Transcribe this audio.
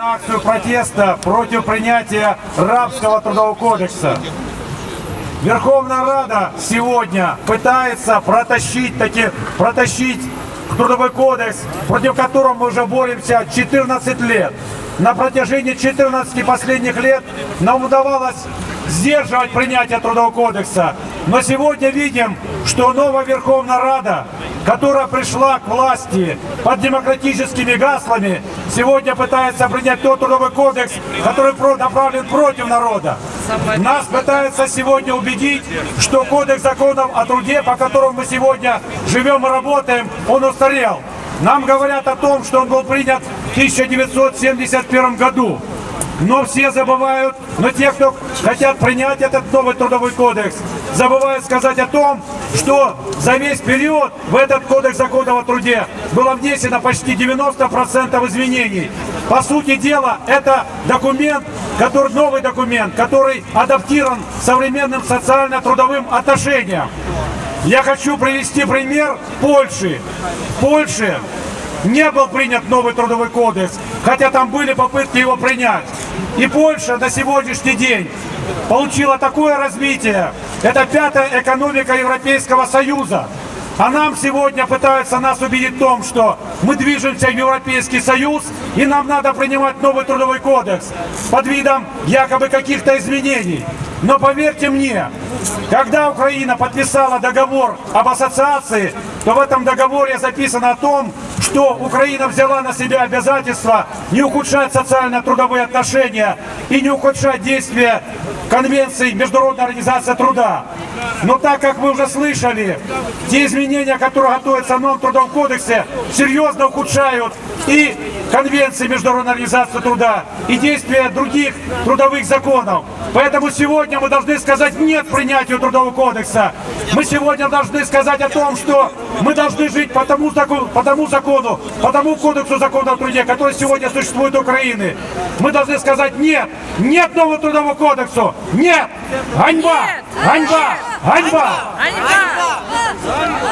акцию протеста против принятия рабского трудового кодекса. Верховная Рада сегодня пытается протащить, таки, протащить трудовой кодекс, против которого мы уже боремся 14 лет. На протяжении 14 последних лет нам удавалось сдерживать принятие трудового кодекса. Но сегодня видим, что новая Верховная Рада, которая пришла к власти под демократическими гаслами, сегодня пытается принять тот трудовой кодекс, который направлен против народа. Нас пытаются сегодня убедить, что кодекс законов о труде, по которому мы сегодня живем и работаем, он устарел. Нам говорят о том, что он был принят в 1971 году. Но все забывают, но те, кто хотят принять этот новый трудовой кодекс, забывают сказать о том, что за весь период в этот кодекс законов о труде было внесено почти 90% изменений. По сути дела, это документ, который, новый документ, который адаптирован современным социально-трудовым отношениям. Я хочу привести пример Польши. В Польше не был принят новый трудовой кодекс, хотя там были попытки его принять. И Польша на сегодняшний день получила такое развитие. Это пятая экономика Европейского Союза. А нам сегодня пытаются нас убедить в том, что мы движемся в Европейский Союз, и нам надо принимать новый трудовой кодекс под видом якобы каких-то изменений. Но поверьте мне, когда Украина подписала договор об ассоциации, то в этом договоре записано о том, что Украина взяла на себя обязательство не ухудшать социально-трудовые отношения и не ухудшать действия Конвенции Международной организации труда. Но так как мы уже слышали, те изменения, которые готовятся в новом трудовом кодексе, серьезно ухудшают и Конвенции Международной организации труда, и действия других трудовых законов. Поэтому сегодня мы должны сказать нет принятию трудового кодекса. Мы сегодня должны сказать о том, что мы должны жить по тому, закону, по тому закону, по тому кодексу закона о труде, который сегодня существует в Украине. Мы должны сказать нет, нет нового трудового кодексу, нет, ганьба, Нет! ганьба, ганьба. Ганьба!